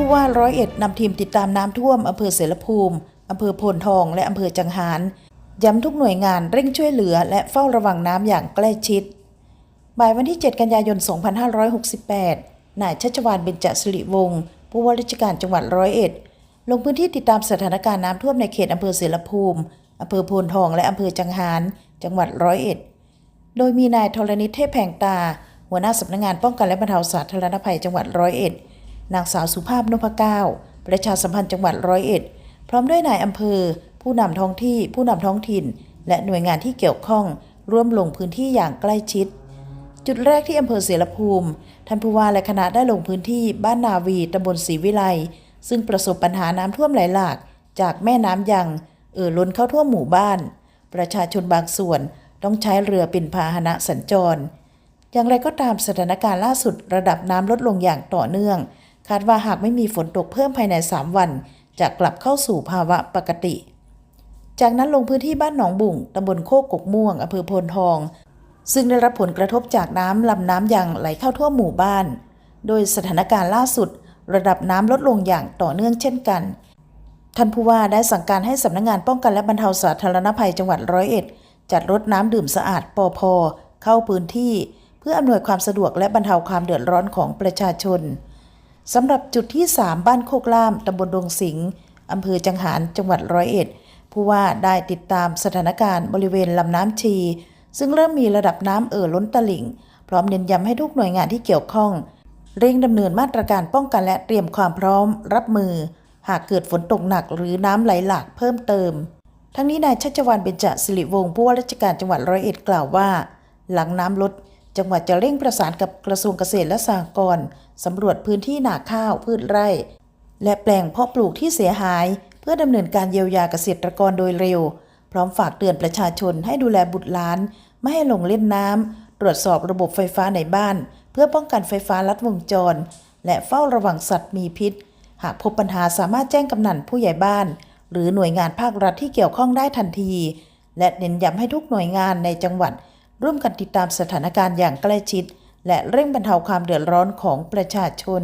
ผู้ว่าร้อยเอ็ดนำทีมติดตามน้ำท่วมอำเภอเสรภูมิอำเภอโพนทอง และอำเภอจังหาร ย้ำทุกหน่วยงานเร่งช่วยเหลือ และเฝ้าระวังน้ำอย่างใกล้ชิด บ่ายวันที่ 7 กันยายน 2568 นายชัชวานเบญจสิริวงศ์ผู้ว่าราชการจังหวัดร้อยเอ็ด ลงพื้นที่ติดตามสถานการณ์น้ำท่วมในเขตอำเภอเสรภูมิอำเภอโพนทอง และอำเภอจังหาร จังหวัดร้อยเอ็ด โดยมีนายธรณิตเทพแผงตา หัวหน้าสำนักงงานป้องกันและบรรเทาสาธารณภัยจังหวัดร้อยเอ็ด นางสาวสุภาพนพเก้า ประชาสัมพันธ์จังหวัดร้อยเอ็ด พร้อมด้วยนายอำเภอ ผู้นำท้องที่ ผู้นำท้องถิ่น และหน่วยงานที่เกี่ยวข้องร่วมลงพื้นที่อย่างใกล้ชิด จุดแรกที่อำเภอเสรภูมิ ท่านผู้ว่าและคณะได้ลงพื้นที่บ้านนาวีตำบลศรีวิไล ซึ่งประสบปัญหาน้ำท่วมไหลหลาก จากแม่น้ำยัง เอ่อล้นเข้าท่วมหมู่บ้าน ประชาชนบางส่วนต้องใช้เรือเป็นพาหนะสัญจร อย่างไรก็ตามสถานการณ์ล่าสุดระดับน้ำลดลงอย่างต่อเนื่อง คาดว่าหากไม่มีฝนตกเพิ่มภายใน 3 วัน จะกลับเข้าสู่ภาวะปกติ จากนั้นลงพื้นที่บ้านหนองบุ่งตำบลโคกกกม่วงอำเภอโพนทอง ซึ่งได้รับผลกระทบจากน้ำลำน้ำยังไหลเข้าทั่วหมู่บ้าน โดยสถานการณ์ล่าสุด ระดับน้ำลดลงอย่างต่อเนื่องเช่นกัน ท่านผู้ว่าได้สั่งการให้สำนักงานป้องกันและบรรเทาสาธารณภัยจังหวัดร้อยเอ็ดจัดรถน้ำดื่มสะอาดปอพอเข้าพื้นที่ เพื่ออำนวยความสะดวกและบรรเทาความเดือดร้อนของประชาชน สำหรับจุดที่ 3 บ้านโคกล่ามตำบลดงสิงห์อำเภอจังหารจังหวัดร้อยเอ็ด ผู้ว่าได้ติดตามสถานการณ์บริเวณลำน้ำชี ซึ่งเริ่มมีระดับน้ำเอ่อล้นตลิ่ง พร้อมเน้นย้ำให้ทุกหน่วยงานที่เกี่ยวข้อง เร่งดำเนินมาตรการป้องกันและเตรียมความพร้อม รับมือ หากเกิดฝนตกหนักหรือน้ำไหลหลากเพิ่มเติม ทั้งนี้นายชัชวานเบญจสิริวงศ์ผู้ว่าราชการจังหวัดร้อยเอ็ดกล่าวว่า หลังน้ำลด จังหวัดจะเร่งประสานกับกระทรวงเกษตรและสหกรณ์สำรวจพื้นที่นาข้าวพืชไร่ และแปลงเพาะปลูกที่เสียหาย เพื่อดำเนินการเยียวยาเกษตรกรโดยเร็ว พร้อมฝากเตือนประชาชนให้ดูแลบุตรหลาน ไม่ให้ลงเล่นน้ำตรวจสอบระบบไฟฟ้าในบ้าน เพื่อป้องกันไฟฟ้าลัดวงจร และเฝ้าระวังสัตว์มีพิษ หากพบปัญหาสามารถแจ้งกำนันผู้ใหญ่บ้าน หรือหน่วยงานภาครัฐที่เกี่ยวข้องได้ทันที และเน้นย้ำให้ทุกหน่วยงานในจังหวัด ร่วมกันติดตามสถานการณ์อย่างใกล้ชิด และเร่งบรรเทาความเดือดร้อนของประชาชน